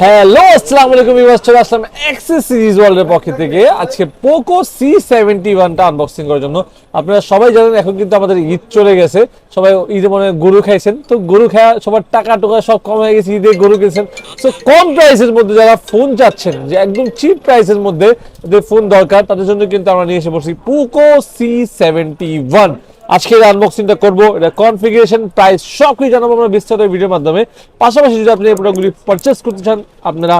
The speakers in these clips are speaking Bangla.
হ্যালো, আসসালামু আলাইকুম ভিউয়ার্স, চলে আসলাম এক্সেস সিরিজ ওয়ার্ল্ডের পক্ষ থেকে। আজকে পোকো সি সেভেন্টি ওয়ানটা আনবক্সিং করার জন্য। আপনারা সবাই জানেন, এখন কিন্তু আমাদের ঈদ চলে গেছে। সবাই ঈদে মনে গরু খাইছেন। তো গরু খাওয়া সবার টাকা টোকা সব কম হয়ে গেছে, ঈদে গরু কিনছেন। তো কম প্রাইসের মধ্যে যারা ফোন চাচ্ছেন, যে একদম চিপ প্রাইসের মধ্যে যে ফোন দরকার, তাদের জন্য কিন্তু আমরা নিয়ে এসে পড়ছি পোকো সি সেভেন্টি ওয়ান আজকে আনবক্সিংটা করব, এটা কনফিগারেশন প্রাইস সবকিছু জানাব আমরা বিস্তারিত ভিডিওর মাধ্যমে। পাশাপাশি যদি আপনি এই প্রোডাক্টগুলি পারচেস করতে চান, আপনারা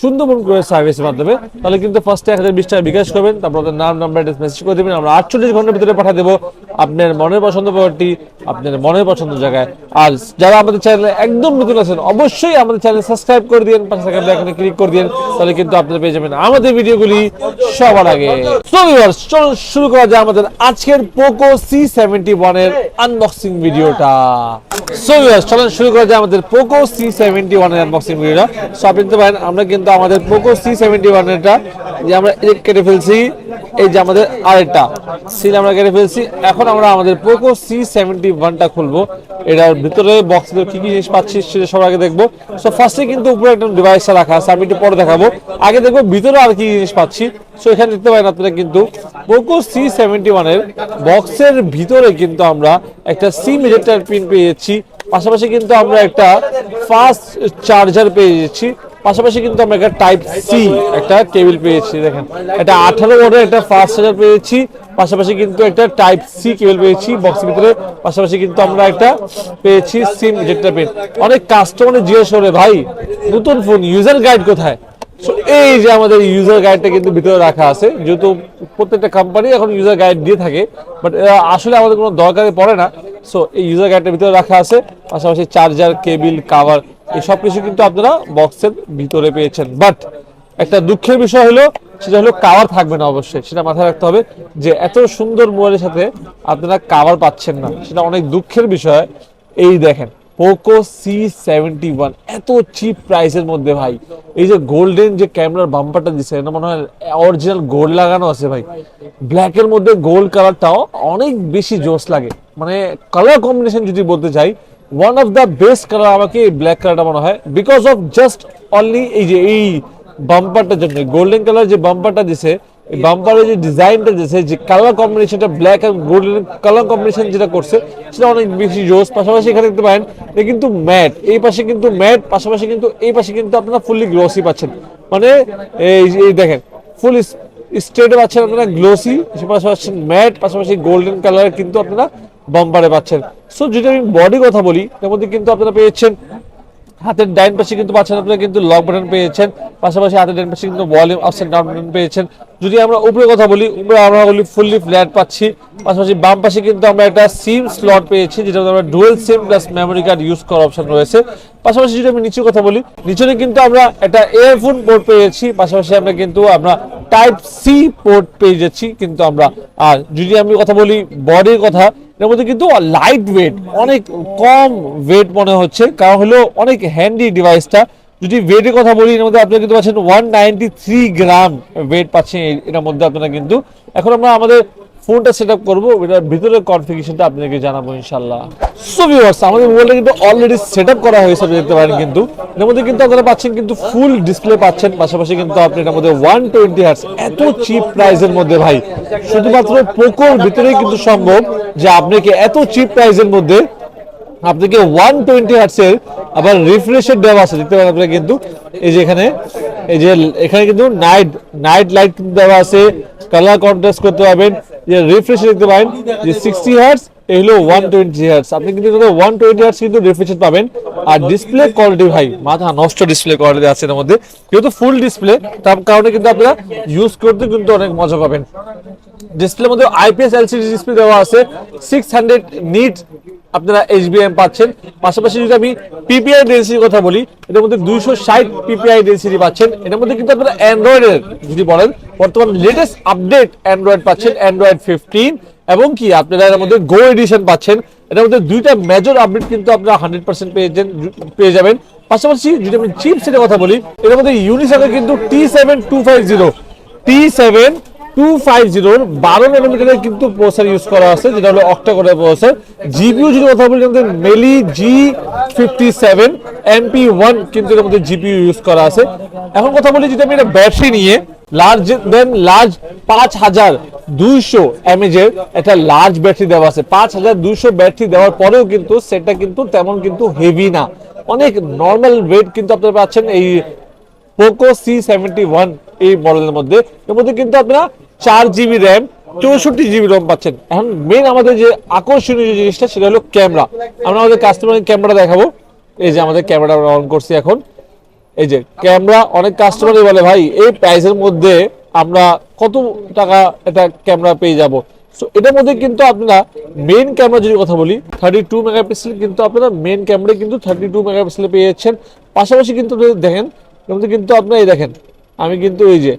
সুন্দরবন করে সার্ভিসের মাধ্যমে তাহলে কিন্তু ফার্স্টে এক হাজার বিশ টাকা বিকাশ করবেন, তারপর আপনার নাম নাম্বার অ্যাড্রেস মেসেজ করে দেবেন, আমরা আটচল্লিশ ঘণ্টার ভিতরে পাঠিয়ে দেবো আপনার মনের পছন্দ প্রোডাক্টটি আপনার মনের পছন্দ জায়গায়। আর যারা আমাদের চ্যানেলে একদম নতুন আছেন, অবশ্যই আমাদের চ্যানেল সাবস্ক্রাইব করে দিন পাশে থাকা এখানে ক্লিক করে দিন তাহলে কিন্তু আপনারা পেয়ে যাবেন আমাদের ভিডিওগুলি সবার আগে। চলুন শুরু করা যায় আমাদের আজকের পোকো সি সেভেন্টি ওয়ানের আনবক্সিং ভিডিওটা। সো চলুন শুরু করা যায় আমাদের পোকো সি সেভেন্টি ওয়ানের আনবক্সিং ভিডিওটা। সো আপনি পারেন, আমরা কিন্তু আমাদের পোকো সি সেভেন্টি ওয়ানেরটা যে আমরা কেটে ফেলছি, এই যে আমাদের আরেকটা সিল আমরা কেটে ফেলছি, এখন আমরা আমাদের পোকো সি সেভেন্টি ওয়ানটা খুলবো। এটার ভিতরে বক্সের কি কি জিনিস পাচ্ছি সেটা সবার আগে দেখব। সো ফার্স্টে কিন্তু উপরে একটা ডিভাইসটা রাখা আছে, আমি একটু পরে দেখাবো। আগে দেখব ভিতরে আর কি জিনিস পাচ্ছি। সো এখানে দেখতে পারেন আপনারা কিন্তু পোকো সি সেভেন্টি ওয়ানের বক্সের ভিতরে কিন্তু আমরা একটা সিম ইজেক্টার পিন পেয়েছি পাশাপাশি কিন্তু আমরা একটা ফাস্ট চার্জার পেয়ে যাচ্ছি। পাশাপাশি কিন্তু আমরা একটা টাইপ সি একটা কেবল পেয়েছি, দেখেন। এটা আঠারো ওয়াটের একটা ফার্স্ট চার্জার পেয়েছি, পাশাপাশি কিন্তু একটা টাইপ সি কেবল পেয়েছি বক্সের ভিতরে, পাশাপাশি কিন্তু আমরা একটা পেয়েছি সিম যেটা পেন অনেক কাস্টমার জিজ্ঞেস করে, ভাই, নতুন ফোন ইউজার গাইড কোথায়? এই যে আমাদের ইউজার গাইডটা কিন্তু ভিতরে রাখা আছে, যেহেতু প্রত্যেকটা কোম্পানি এখন ইউজার গাইড দিয়ে থাকে বাট আসলে আমাদের কোনো দরকারে পড়ে না। সো এই ইউজার গাইডটার ভিতরে রাখা আছে, পাশাপাশি চার্জার কেবিল কাভার এই সব কিছু কিন্তু আপনারা বক্সের ভিতরে পেয়েছেন। বাট একটা দুঃখের বিষয় হলো, সেটা হলো কাওয়ার থাকবে না অবশ্যই। সেটা মাথায় রাখতে হবে যে এত সুন্দর মোবাইলের সাথে আপনারা কাভার পাচ্ছেন না। সেটা অনেক দুঃখের বিষয়। এই দেখেন পোকো সি সেভেন্টি ওয়ান এত চিপ প্রাইসের মধ্যে ভাই। এই যে গোল্ডেন যে ক্যামেরার বাম্পারটা দিচ্ছে এটা মনে হয় অরিজিনাল গোল্ড লাগানো আছে ভাই। ব্ল্যাকের মধ্যে গোল্ড কালারটাও অনেক বেশি জোস লাগে। মানে কালার কম্বিনেশন যদি বলতে চাই one of the best colour আমাকে এই ব্ল্যাক কালারটা মনে হয় বিকজ অফ জাস্ট অনলি এই যে, এই বাম্পারটার জন্য গোল্ডেন কালার যে বাম্পারটা দিছে, এই বাম্পারের যে ডিজাইনটা দিছে, যে কালার কম্বিনেশনটা black and golden colour combination যেটা করছে, সেটা অনেক বেশি জোস পাশাপাশি এখানে দেখতে পারেন এটা কিন্তু ম্যাট এই পাশে কিন্তু ম্যাট পাশাপাশি কিন্তু, এই পাশে কিন্তু আপনারা ফুললি গ্লসি পাচ্ছেন। মানে এই দেখেন ফুল স্ট্রেটে পাচ্ছেন আপনারা গ্লোসি পাশাপাশি ম্যাট পাশাপাশি গোল্ডেন কালার কিন্তু আপনারা বাম্পারে পাচ্ছেন। সো যদি আমি বডি কথা বলি তার মধ্যে কিন্তু আপনারা পেয়েছেন, হাতের ডাইন পাশে কিন্তু পাচ্ছেন আপনারা কিন্তু লক বাটন পেয়েছেন, পাশাপাশি হাতের ডাইন পাশে কিন্তু volume ups and down button পেয়েছেন। যদি আমরা উপরে কথা বলি, উপরে আমরা বলি ফুললি ফ্ল্যাট পাচ্ছি, পাশাপাশি বাম পাশে কিন্তু আমরা একটা সিম স্লট পেয়েছি, যেটা আমরা dual SIM plus memory card use করার অপশন রয়েছে। পাশাপাশি যদি আমি নিচে কথা বলি নিচে কিন্তু আমরা একটা ইয়ারফোন পোর্ট পেয়েছি, পাশাপাশি আমরা কিন্তু আমরা টাইপ সি পোর্ট পেয়ে যাচ্ছি, কিন্তু আমরা। আর যদি আমি কথা বলি বডির কথা এর মধ্যে কিন্তু লাইট ওয়েট অনেক কম ওয়েট মনে হচ্ছে। কারণ হলো অনেক হ্যান্ডি ডিভাইসটা যদি ওয়েটের কথা বলি, এর মধ্যে আপনারা কিন্তু পাচ্ছেন one ninety three gram weight পাচ্ছেন এটার মধ্যে আপনারা কিন্তু। এখন আমরা আমাদের ফোনটা সেট আপ করব এটার ভিতরে কনফিগারেশনটা আপনাদেরকে জানাব ইনশাল্লাহ। সো ভিউয়ার্স আমাদের মোবাইলটা কিন্তু অলরেডি সেট আপ করা হয়েছে, আপনি দেখতে পারেন কিন্তু। এর মধ্যে কিন্তু আপনারা পাচ্ছেন কিন্তু ফুল ডিসপ্লে পাচ্ছেন, পাশাপাশি কিন্তু আপনি এটার মধ্যে ওয়ান টোয়েন্টি হার্স এত চিপ প্রাইসের মধ্যে ভাই। শুধুমাত্র পোকোর ভিতরেই কিন্তু সম্ভব যে আপনাকে এত চিপ প্রাইসের মধ্যে আপনাকে ওয়ান টোয়েন্টি হার্টসের আবার রিফ্রেশের দেওয়া আছে। দেখতে পারেন আপনারা কিন্তু, এই যে এখানে, এই যে এখানে কিন্তু নাইট নাইট লাইট দেওয়া আছে। কালার কন্ট্রাস্ট করতে পারবেন। যে রিফ্রেশ দেখতে পাবেন যে সিক্সটি হার্স এই হলো ওয়ান টোয়েন্টি হার্স আপনি কিন্তু ওয়ান টোয়েন্টি হার্স কিন্তু রিফ্রেশ পাবেন। আর ডিসপ্লে কোয়ালিটি ভাই, মাথা নষ্ট ডিসপ্লে কোয়ালিটি আছে এর মধ্যে। যেহেতু ফুল ডিসপ্লে তার কারণে কিন্তু আপনারা ইউজ করতে কিন্তু অনেক মজা পাবেন। ডিসপ্লের মধ্যে আইপিএস এলসিডি ডিসপ্লে দেওয়া আছে। সিক্স হান্ড্রেড নিট আপনারা এইচবিএম পাচ্ছেন। পাশাপাশি যদি আমি পিপিআই ডেন্সিটির কথা বলি, এটার মধ্যে দুইশো ষাট পিপিআই ডেন্সিটি পাচ্ছেন। এটার মধ্যে কিন্তু আপনারা অ্যান্ড্রয়েডের যদি বলেন, বর্তমান লেটেস্ট আপডেট অ্যান্ড্রয়েড পাচ্ছেন অ্যান্ড্রয়েড ফিফটিন এবং কি আপনারা এর মধ্যে গো এডিশন পাচ্ছেন। এটার মধ্যে দুইটা মেজর আপডেট কিন্তু আপনারা হান্ড্রেড পার্সেন্ট পেয়ে পেয়ে যাবেন। পাশাপাশি যদি আমি চিপসেটের কথা বলি, এটার মধ্যে ইউনিসনের কিন্তু T seven two five zero T seven two five জিরোর বারো ন্যানোমিটারের কিন্তু প্রসেসর ইউজ করা আছে, যেটা হলো জিপিইউ যদি কথা বলি Mali G fifty seven MP one কিন্তু এর মধ্যে জিপিইউ ইউজ করা আছে। এখন কথা বলি, যদি আমি এটা ব্যাটারি নিয়ে লার্জ দেন লার্জ পাঁচ হাজার দুইশো এমএজ এর একটা লার্জ ব্যাটারি দেওয়া আছে। পাঁচ হাজার দুইশো ব্যাটারি দেওয়ার পরেও কিন্তু সেটা কিন্তু তেমন কিন্তু হেভি না। অনেক নর্মাল ওয়েট কিন্তু আপনারা পাচ্ছেন এই পোকো সি সেভেন্টি ওয়ান এই মডেলের মধ্যে। এর মধ্যে কিন্তু আপনারা চার জিবি র্যাম, চৌষট্টি জিবি রম পাচ্ছেন। এখন মেন আমাদের যে আকর্ষণীয় যে জিনিসটা, সেটা হলো ক্যামেরা। আমরা আমাদের কাস্টমারের ক্যামেরা দেখাবো। এই যে আমাদের ক্যামেরা আমরা অন করছি এখন। এই যে ক্যামেরা, অনেক কাস্টমারই বলে, ভাই, এই প্রাইসের মধ্যে আমরা কত টাকা এটা ক্যামেরা পেয়ে যাব? সো এটার মধ্যে কিন্তু আপনারা মেন ক্যামেরা যদি কথা বলি থার্টি টু মেগাপিক্সেল কিন্তু আপনারা মেন ক্যামেরা কিন্তু থার্টি টু মেগাপিক্সেল পেয়ে যাচ্ছেন। পাশাপাশি কিন্তু দেখেন কিন্তু আপনারা এই দেখেন, আমি কিন্তু এই যে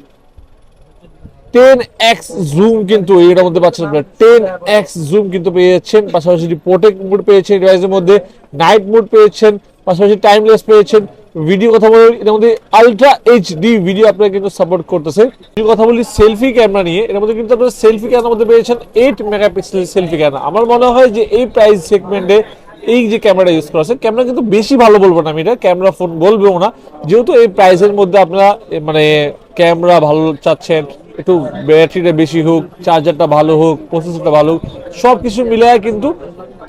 টেন এক্স জুম কিন্তু এটার মধ্যে পাচ্ছেন আপনারা। টেন এক্স জুম কিন্তু পেয়ে যাচ্ছেন, পাশাপাশি প্রোটেক্ট মোড পেয়েছেন ডিভাইসের মধ্যে নাইট মোড পেয়েছেন, পাশাপাশি টাইমলেস পেয়েছেন। ভিডিও কথা বলি এটার মধ্যে আলট্রা এইচডি ভিডিও আপনারা কিন্তু সাপোর্ট করতেছে যদি কথা বলি সেলফি ক্যামেরা নিয়ে, এর মধ্যে কিন্তু আপনারা সেলফি ক্যামেরার মধ্যে পেয়েছেন এইট মেগাপিক্সেল সেলফি ক্যামেরা আমার মনে হয় যে এই প্রাইস সেগমেন্টে এই যে ক্যামেরা ইউজ করা আছে, ক্যামেরা কিন্তু বেশি ভালো বলব না আমি, এটা ক্যামেরা ফোন বলবেও না। যেহেতু এই প্রাইসের মধ্যে আপনারা মানে ক্যামেরা ভালো চাচ্ছেন, একটু ব্যাটারিটা বেশি হোক চার্জারটা ভালো হোক প্রসেসরটা ভালো হোক সব কিছু মিলে কিন্তু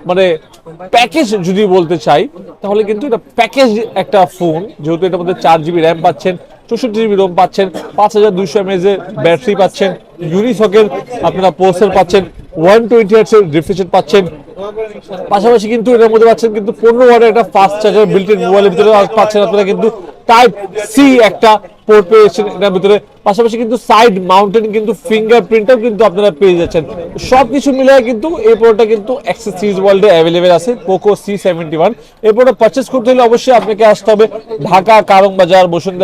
মানে প্যাকেজ যদি বলতে চাই, তাহলে কিন্তু এটা প্যাকেজ একটা ফোন যেহেতু এটার মধ্যে চার জিবি র্যাম পাচ্ছেন, চৌষট্টি জিবি রোম পাচ্ছেন, পাঁচ হাজার দুইশো এমএজ ব্যাটারি পাচ্ছেন ইউনিসকের আপনারা প্রসেসর পাচ্ছেন ওয়ান টোয়েন্টি হার্টস এর রিফ্রেশ পাচ্ছেন পাশাপাশি কিন্তু এটার মধ্যে পাচ্ছেন কিন্তু পনেরো ওয়াটের একটা ফাস্ট চার্জার বিল্ট মোবাইলের ভিতরে পাচ্ছেন আপনারা কিন্তু টাইপ সি একটা পোর্ট পেয়েছেন এটার ভিতরে। পাশাপাশি কিন্তু সাইড মাউন্টেন কিন্তু ফিঙ্গারপ্রিন্টও কিন্তু আপনারা পেয়ে যাচ্ছেন। সব কিছু কিন্তু এই কিন্তু ওয়ার্ল্ডে অ্যাভেলেবেল আছে পোকো সি সেভেন্টি ওয়ান এই পারচেস করতে হলে অবশ্যই আপনাকে আসতে হবে ঢাকা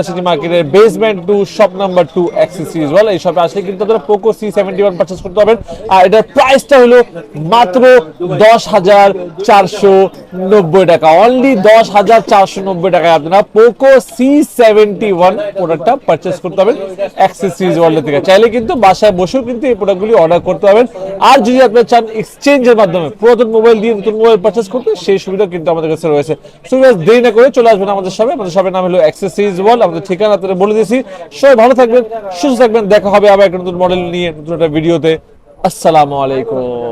সিটি মার্কেটের basement two shop number two এই শপে আসলে কিন্তু আপনারা Poco C seventy one purchase করতে পারবেন। আর এটার প্রাইসটা হলো মাত্র দশ হাজার চারশো নব্বই টাকা। অনলি দশ হাজার চারশো নব্বই টাকায় আপনারা পোকো সি সেভেন্টি ওয়ান প্রোডাক্টটা পারচেস করতে পারবেন অ্যাক্সেস সিরিজ ওয়ার্ল্ড থেকে। চাইলে কিন্তু বাসায় বসেও কিন্তু এই প্রোডাক্টগুলি অর্ডার করতে পারবেন। আর যদি আপনারা চান এক্সচেঞ্জের মাধ্যমে পুরাতন মোবাইল দিয়ে নতুন মোবাইল পারচেস করতে সেই সুবিধা কিন্তু আমাদের কাছে রয়েছে। সো guys, দেরি না করে চলে আসবেন আমাদের সবাই আমাদের সবার নাম হলো অ্যাক্সেস সিরিজ ওয়ার্ল্ড আমাদের ঠিকানা আপনাদের বলে দিয়েছি। সবাই ভালো থাকবেন সুস্থ থাকবেন। দেখা হবে আবার একটা নতুন মডেল নিয়ে নতুন একটা ভিডিওতে আসসালামু আলাইকুম।